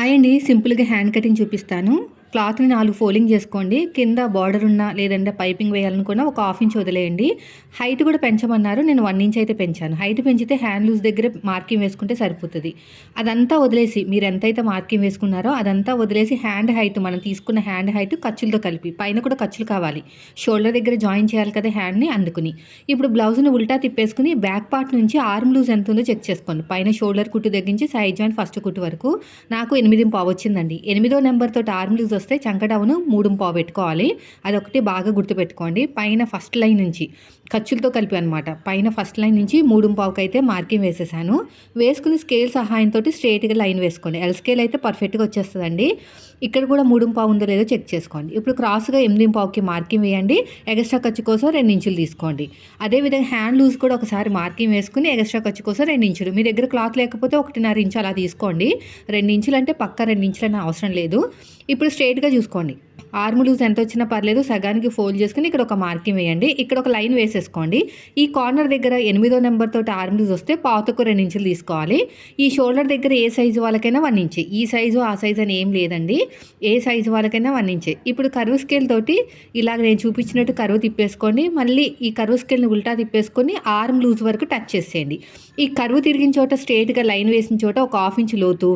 Hi అండి. సింపుల్గా hand cutting చూపిస్తాను. క్లాత్ని నాలుగు ఫోల్డింగ్ చేసుకోండి. కింద బార్డర్ ఉన్న లేదంటే పైపింగ్ వేయాలనుకున్న ఒక హాఫ్ ఇంచ్ వదిలేయండి. హైట్ కూడా పెంచమన్నారు. నేను వన్ ఇంచ్ అయితే పెంచాను. హైట్ పెంచితే హ్యాండ్ లూజ్ దగ్గర మార్కింగ్ వేసుకుంటే సరిపోతుంది. అదంతా వదిలేసి మీరు ఎంతైతే మార్కింగ్ వేసుకున్నారో అదంతా వదిలేసి హ్యాండ్ హైట్ మనం తీసుకున్న హ్యాండ్ హైట్ ఖర్చులతో కలిపి పైన కూడా ఖర్చులు కావాలి. షోల్డర్ దగ్గర జాయిన్ చేయాలి కదా హ్యాండ్ని అందుకుని. ఇప్పుడు బ్లౌజ్ని ఉల్టా తిప్పేసుకుని బ్యాక్ పార్ట్ నుంచి ఆర్మ్ లూజ్ ఎంత ఉందో చెక్ చేసుకోండి. పైన షోల్డర్ కుట్టు తగ్గించి సైడ్ జాయింట్ ఫస్ట్ కుట్టు వరకు నాకు ఎనిమిది పావు వచ్చిందండి. ఎనిమిదో నెంబర్ తోటి ఆర్మ్ లూజ్ వస్తే చంకటవును మూడు పావు పెట్టుకోవాలి. అదొకటి బాగా గుర్తుపెట్టుకోండి. పైన ఫస్ట్ లైన్ నుంచి ఖర్చులతో కలిపి అనమాట పైన ఫస్ట్ లైన్ నుంచి మూడు పావుకి అయితే మార్కింగ్ వేసేసాను. వేసుకుని స్కేల్ సహాయంతో స్ట్రేట్గా లైన్ వేసుకోండి. ఎల్ స్కేల్ అయితే పర్ఫెక్ట్గా వచ్చేస్తుందండి. ఇక్కడ కూడా మూడు పావు ఉందో లేదో చెక్ చేసుకోండి. ఇప్పుడు క్రాస్గా ఎనిమిది పావుకి మార్కింగ్ వేయండి. ఎగస్ట్రా ఖర్చు కోసం రెండు ఇంచులు తీసుకోండి. అదేవిధంగా హ్యాండ్ లూజ్ కూడా ఒకసారి మార్కింగ్ వేసుకుని ఎగస్ట్రా ఖర్చు కోసం రెండు ఇంచులు. మీ దగ్గర క్లాత్ లేకపోతే ఒకటిన్నర ఇంచు అలా తీసుకోండి. రెండు ఇంచులు అంటే పక్క రెండు ఇంచులు అనే అవసరం లేదు. ఇప్పుడు స్ట్రేట్ స్ట్రైట్గా చూసుకోండి. ఆర్మ్ లూజ్ ఎంత వచ్చినా పర్లేదు సగానికి ఫోల్డ్ చేసుకుని ఇక్కడ ఒక మార్కింగ్ వేయండి. ఇక్కడ ఒక లైన్ వేసేసుకోండి. ఈ కార్నర్ దగ్గర ఎనిమిదో నెంబర్ తోటి ఆర్మ్ లూజ్ వస్తే పాతకు రెండు ఇంచులు తీసుకోవాలి. ఈ షోల్డర్ దగ్గర ఏ సైజు వాళ్ళకైనా వన్ ఇంచ్. ఈ సైజు ఆ సైజు అని ఏం లేదండి. ఏ సైజు వాళ్ళకైనా వన్ ఇంచ్. ఇప్పుడు కరువు స్కేల్ తోటి ఇలాగ నేను చూపించినట్టు కరువు తిప్పేసుకోండి. మళ్ళీ ఈ కరువు స్కేల్ని ఉల్టా తిప్పేసుకొని ఆర్మ్ లూజ్ వరకు టచ్ చేసేయండి. ఈ కరువు తిరిగిన చోట స్ట్రేట్గా లైన్ వేసిన చోట ఒక హాఫ్ ఇంచ్ లోతు.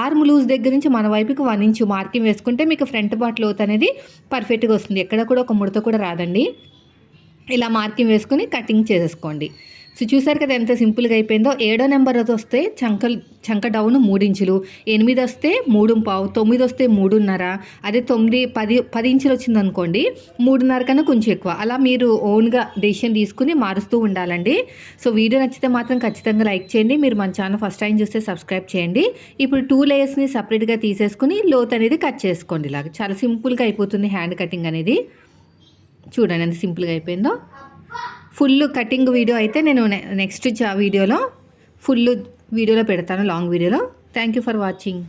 ఆర్మ్ లూజ్ దగ్గర నుంచి మన వైపుకి వన్ ఇంచ్ మార్కింగ్ వేసుకుంటే మీకు ఫ్రంట్ పార్ట్ లోతు అనేది పర్ఫెక్ట్గా వస్తుంది. ఎక్కడ కూడా ఒక ముడత కూడా రాదండి. ఇలా మార్కింగ్ వేసుకుని కటింగ్ చేసేసుకోండి. సో చూసారు కదా ఎంత సింపుల్గా అయిపోయిందో. ఏడో నెంబర్ వస్తే చంక చంక డౌన్ మూడించులు ఎనిమిది వస్తే మూడు పావు తొమ్మిది వస్తే మూడున్నర. అదే తొమ్మిది పది పది ఇంచులు వచ్చింది అనుకోండి మూడున్నర కన్నా కొంచెం ఎక్కువ. అలా మీరు ఓన్గా డెసిషన్ తీసుకుని మారుస్తూ ఉండాలండి. సో వీడియో నచ్చితే మాత్రం ఖచ్చితంగా లైక్ చేయండి. మీరు మన ఛానల్ ఫస్ట్ టైం చూస్తే సబ్స్క్రైబ్ చేయండి. ఇప్పుడు టూ లేయర్స్ని సపరేట్గా తీసేసుకుని లోత్ అనేది కట్ చేసుకోండి ఇలాగ. చాలా సింపుల్గా అయిపోతుంది హ్యాండ్ కటింగ్ అనేది. చూడండి ఎంత సింపుల్గా అయిపోయిందో. ఫుల్ కటింగ్ వీడియో అయితే నేను నెక్స్ట్ వీడియోలో ఫుల్ వీడియోలో పెడతాను లాంగ్ వీడియోలో. Thank you for watching